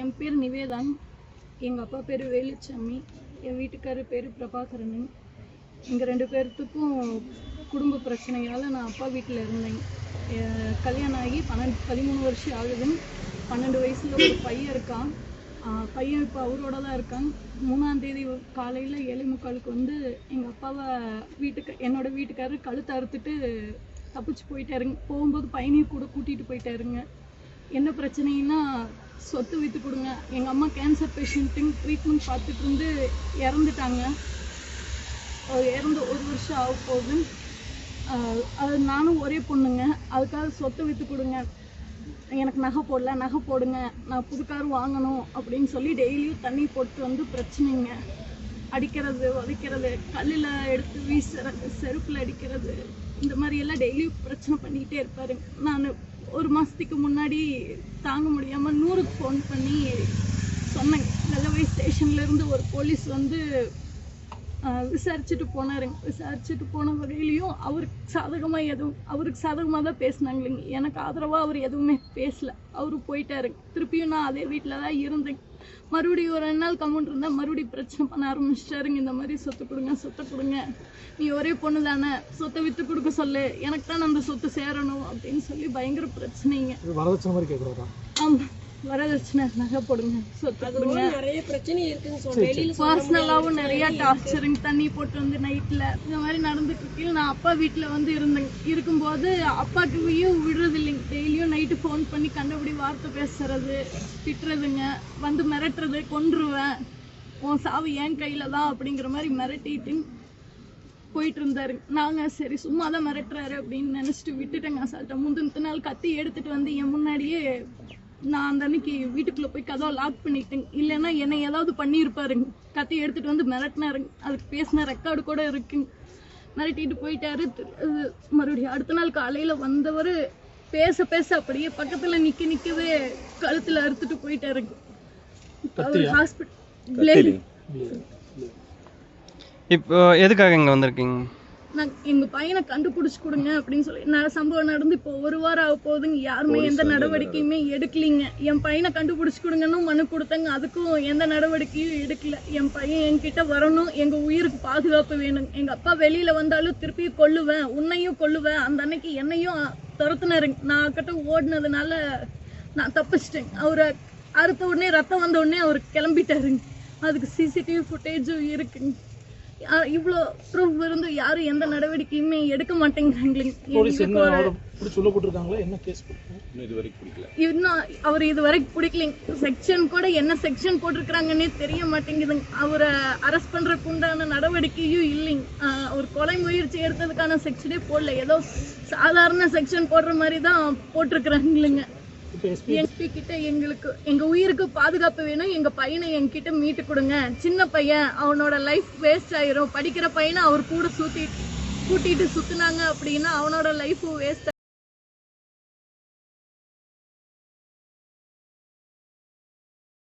என் பேர் நிவேதான். எங்கள் அப்பா பேர் வேலுச்சாமி என் வீட்டுக்காரர் பேர் பிரபாகரன். எங்கள் ரெண்டு பேர்த்துக்கும் குடும்ப பிரச்சனையால் நான் அப்பா வீட்டில் இருந்தேன். கல்யாணம் ஆகி பன்னெண்டு பதிமூணு வருஷம் ஆகுது. பன்னெண்டு வயசில் ஒரு பையன் இருக்கான். பையன் இப்போ அவரோட தான் இருக்கான். மூணாம் தேதி காலையில் ஏழை முக்காலுக்கு வந்து எங்கள் அப்பாவை வீட்டுக்கு என்னோட வீட்டுக்காரர் கழுத்தை அறுத்துட்டு தப்பிச்சு போயிட்டாருங்க. போகும்போது பையனையும் கூட கூட்டிகிட்டு போயிட்டாருங்க. என்ன பிரச்சனைன்னா சொத்து விற்று கொடுங்க. எங்கள் அம்மா கேன்சர் பேஷண்ட்டுங்க ட்ரீட்மெண்ட் பார்த்துட்டு இருந்து இறந்துட்டாங்க. இறந்து ஒரு வருஷம் ஆக போகுது. அது நானும் ஒரே பொண்ணுங்க. அதுக்காக சொத்தை விற்று கொடுங்க. எனக்கு நகை போடல நகை போடுங்க. நான் புது கார் வாங்கணும் அப்படின்னு சொல்லி டெய்லியும் தண்ணி போட்டு வந்து பிரச்சனைங்க. அடிக்கிறது உதைக்கிறது கல்லில் எடுத்து வீசுறது செருப்பில் அடிக்கிறது இந்த மாதிரி எல்லாம் டெய்லியும் பிரச்சனை பண்ணிக்கிட்டே இருப்பாரு. நான் ஒரு மாதத்துக்கு முன்னாடி தாங்க முடியாமல் நூறுக்கு ஃபோன் பண்ணி சொன்னேன். வெள்ளவை ஸ்டேஷன்லேருந்து ஒரு போலீஸ் வந்து விசாரிச்சுட்டு போனாருங்க. விசாரிச்சுட்டு போன வகையிலையும் அவருக்கு சாதகமாக எதுவும் அவருக்கு சாதகமாக தான் பேசினாங்களேங்க. எனக்கு ஆதரவாக அவர் எதுவுமே பேசலை. அவரு போயிட்டாருங்க. திருப்பியும் நான் அதே வீட்டில் தான் இருந்தேன் மறுபடியும் ஒரு ரெண்டு நாள் கம்முன்னு இருந்தால் மறுபடியும் பிரச்சனை பண்ண ஆரம்பிச்சிட்டாருங்க. இந்த மாதிரி சொத்து கொடுங்க சொத்தை கொடுங்க. நீ ஒரே பொண்ணு தானே சொத்தை விற்று கொடுக்க சொல்லு. எனக்கு தான் அந்த சொத்து சேரணும் அப்படின்னு சொல்லி பயங்கர பிரச்சனைங்க. வரதட்சணை மாதிரி கேட்குறதா ஆமாம் வரதட்சணை நகை போடுங்க. சொத்து கொடுங்க நிறைய பிரச்சனை இருக்குன்னு பர்சனலாகவும் நிறைய டார்ச்சருங்க தண்ணி போட்டு வந்து நைட்டில் இந்த மாதிரி நடந்துட்டு இருக்கையில் நான் அப்பா வீட்டில் வந்து இருந்தேங்க இருக்கும்போது அப்பாவுக்கு விடுறது இல்லைங்க டெய்லியும் நைட்டு ஃபோன் பண்ணி கண்டபடி வார்த்தை பேசுறது திட்டுறதுங்க. வந்து மிரட்டுறது கொன்றுவேன். உன் சாவு என் கையில் தான் அப்படிங்கிற மாதிரி மிரட்டிட்டு போயிட்டு இருந்தாரு. நாங்க சரி சும்மா தான் மிரட்டுறாரு அப்படின்னு நினைச்சிட்டு விட்டுட்டேங்க அசால்ட்டை. முந்தின நாள் கத்தி எடுத்துட்டு வந்து என் முன்னாடியே நான் அந்த அன்னைக்கு வீட்டுக்குள்ள போய் கதவை லாக் பண்ணிட்டேங்க இல்லைன்னா என்னை ஏதாவது பண்ணியிருப்பாருங்க. கத்தி எடுத்துட்டு வந்து மிரட்டினாருங்க. அதுக்கு பேசின ரெக்கார்டு கூட இருக்குங்க மிரட்டிட்டு போயிட்டாரு. மறுபடியும் அடுத்த நாள் காலையில வந்தவர் பேச பேச அப்படியே பக்கத்துல நிக்க நிக்கவே கழுத்துல அறுத்துட்டு போயிட்டாருங்க. அவர் ஹாஸ்பிட்டல் இப்போ எதுக்காக இங்கே வந்திருக்கீங்க? நான் எங்க பையனை கண்டுபிடிச்சு கொடுங்க அப்படின்னு சொல்லி நான் சம்பவம் நடந்து இப்போ ஒரு வாரம் ஆக போகுதுங்க யாருமே எந்த நடவடிக்கையுமே எடுக்கலீங்க. என் பையனை கண்டுபிடிச்சு கொடுங்கன்னு மனு கொடுத்தங்க அதுக்கும் எந்த நடவடிக்கையும் எடுக்கல. என் பையன் என்கிட்ட வரணும் எங்க உயிருக்கு பாதுகாப்பு வேணும். எங்க அப்பா வெளியில வந்தாலும் திருப்பி கொல்லுவேன் உன்னையும் கொல்லுவேன். அந்த அன்னைக்கு என்னையும் துரத்துனாருங்க நான் கிட்ட ஓடினதுனால நான் தப்பிச்சிட்டேன். அவரை அறுத்த உடனே ரத்தம் வந்த உடனே அவர் கிளம்பிட்டாருங்க. அதுக்கு சிசிடிவி ஃபுட்டேஜும் இருக்குங்க. இவ்வளோ ப்ரூஃப் இருந்து யாரும் எந்த நடவடிக்கையுமே எடுக்க மாட்டேங்கிறாங்களே. போட்டிருக்காங்க இன்னும் அவர் இது வரைக்கும் பிடிக்கலைங்க செக்ஷன் கூட என்ன செக்ஷன் போட்டிருக்கிறாங்கன்னே தெரிய மாட்டேங்குதுங்க அவரை அரெஸ்ட் பண்றதுக்கு உண்டான நடவடிக்கையும் இல்லைங்க ஆஹ் அவர் கொலை முயற்சி எடுத்ததுக்கான செக்ஷனே போடல. ஏதோ சாதாரண செக்ஷன் போடுற மாதிரி தான் போட்டிருக்கிறாங்களுங்க. எஸ்பி கிட்ட எங்களுக்கு எங்க உயிருக்கு பாதுகாப்பு வேணும் எங்க பையனை என்கிட்ட மீட்டு கொடுங்க. சின்ன பையன் அவனோட லைஃப் வேஸ்ட் ஆயிரும். படிக்கிற பையனை அவர் கூட சுத்தி கூட்டிட்டு சுத்தினாங்க அப்படின்னா அவனோட லைஃபும் வேஸ்ட்